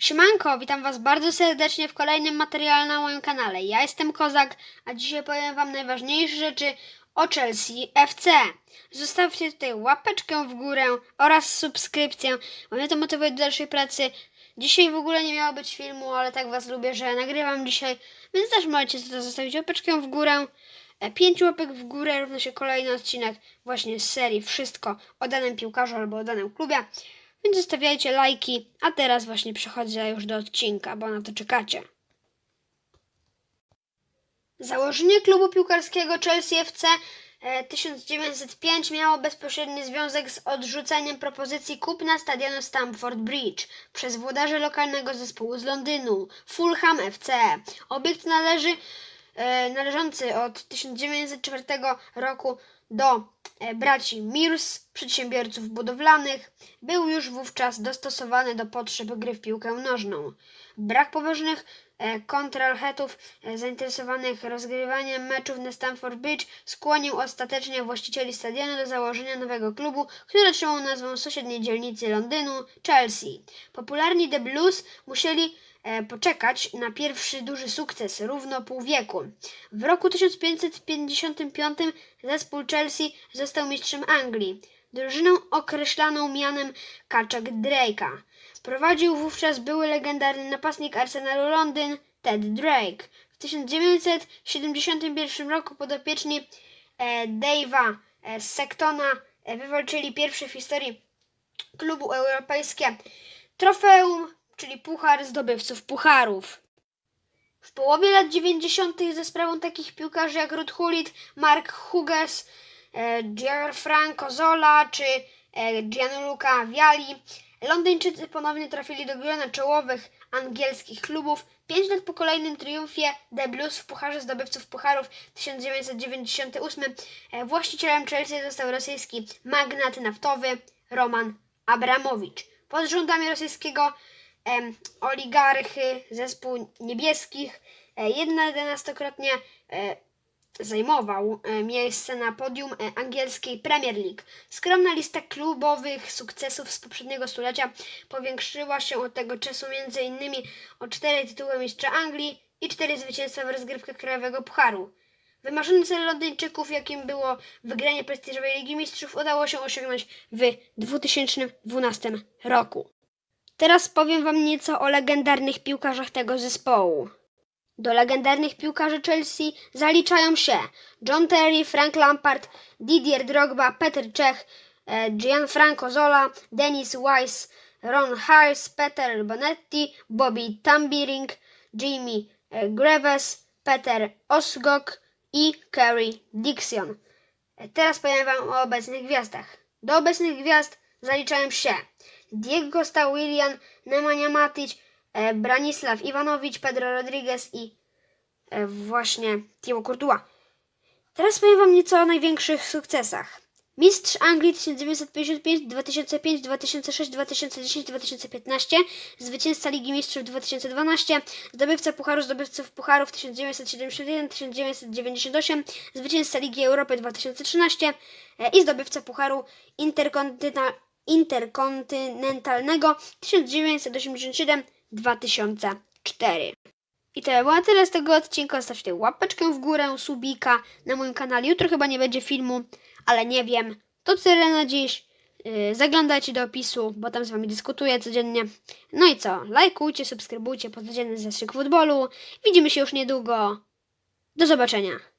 Siemanko, witam Was bardzo serdecznie w kolejnym materiale na moim kanale. Ja jestem Kozak, a dzisiaj powiem Wam najważniejsze rzeczy o Chelsea FC. Zostawcie tutaj łapeczkę w górę oraz subskrypcję, bo mnie to motywuje do dalszej pracy. Dzisiaj w ogóle nie miało być filmu, ale tak Was lubię, że nagrywam dzisiaj, więc też możecie zostawić łapeczkę w górę. E, Pięć łapek w górę równa się kolejny odcinek właśnie z serii Wszystko o danym piłkarzu albo o danym klubie. Więc zostawiajcie lajki, a teraz właśnie przechodzę już do odcinka, bo na to czekacie. Założenie klubu piłkarskiego Chelsea FC e, 1905 miało bezpośredni związek z odrzuceniem propozycji kupna stadionu Stamford Bridge przez włodarzy lokalnego zespołu z Londynu, Fulham FC. Obiekt należy e, należący od 1904 roku do e, braci Mirs, przedsiębiorców budowlanych, był już wówczas dostosowany do potrzeb gry w piłkę nożną. Brak poważnych e, kontralhetów e, zainteresowanych rozgrywaniem meczów na Stamford Bridge skłonił ostatecznie właścicieli stadionu do założenia nowego klubu, który otrzymał nazwę sąsiedniej dzielnicy Londynu Chelsea. Popularni The Blues musieli poczekać na pierwszy duży sukces, równo pół wieku. W roku 1555 zespół Chelsea został mistrzem Anglii. Drużyną określaną mianem Kaczek Drake'a. Prowadził wówczas były legendarny napastnik Arsenalu Londyn Ted Drake. W 1971 roku podopieczni e, Dave'a e, Sectona e, wywalczyli pierwsze w historii klubu europejskie trofeum, czyli puchar zdobywców pucharów. W połowie lat 90. ze sprawą takich piłkarzy jak Ruud Gullit, Mark Hughes, e, Gianfranco Zola czy e, Gianluca Vialli, Londyńczycy ponownie trafili do grona czołowych angielskich klubów. Pięć lat po kolejnym triumfie The Blues w Pucharze Zdobywców Pucharów 1998 e, właścicielem Chelsea został rosyjski magnat naftowy Roman Abramowicz. Pod rządami rosyjskiego oligarchy zespół niebieskich e, jedenastokrotnie e, zajmował e, miejsce na podium angielskiej Premier League. Skromna lista klubowych sukcesów z poprzedniego stulecia powiększyła się od tego czasu m.in. o cztery tytuły mistrza Anglii i cztery zwycięstwa w rozgrywkach Krajowego Pucharu. Wymarzony cel Londyńczyków, jakim było wygranie prestiżowej Ligi Mistrzów, udało się osiągnąć w 2012 roku. Teraz powiem Wam nieco o legendarnych piłkarzach tego zespołu. Do legendarnych piłkarzy Chelsea zaliczają się John Terry, Frank Lampard, Didier Drogba, Peter Cech, e, Gianfranco Zola, Dennis Wise, Ron Harris, Peter Bonetti, Bobby Tambiring, Jimmy e, Greaves, Peter Osgok i Kerry Dixon. E, Teraz powiem Wam o obecnych gwiazdach. Do obecnych gwiazd zaliczają się Diego Costa, William Nemanja Matic, e, Branisław Iwanowicz, Pedro Rodriguez i e, właśnie Thibaut Courtois. Teraz powiem Wam nieco o największych sukcesach. Mistrz Anglii 1955, 2005, 2006, 2010, 2015, zwycięzca Ligi Mistrzów 2012, zdobywca Pucharu Zdobywców Pucharów 1971, 1998, zwycięzca Ligi Europy 2013 e, i zdobywca Pucharu Interkontynentalnego interkontynentalnego 1987-2004. I to by było na tyle z tego odcinka. Zostawcie łapeczkę w górę, subika na moim kanale. Jutro chyba nie będzie filmu, ale nie wiem. To tyle na dziś. Yy, Zaglądajcie do opisu, bo tam z wami dyskutuję codziennie. No i co? Lajkujcie, subskrybujcie po codzienny zastrzyk futbolu. Widzimy się już niedługo. Do zobaczenia.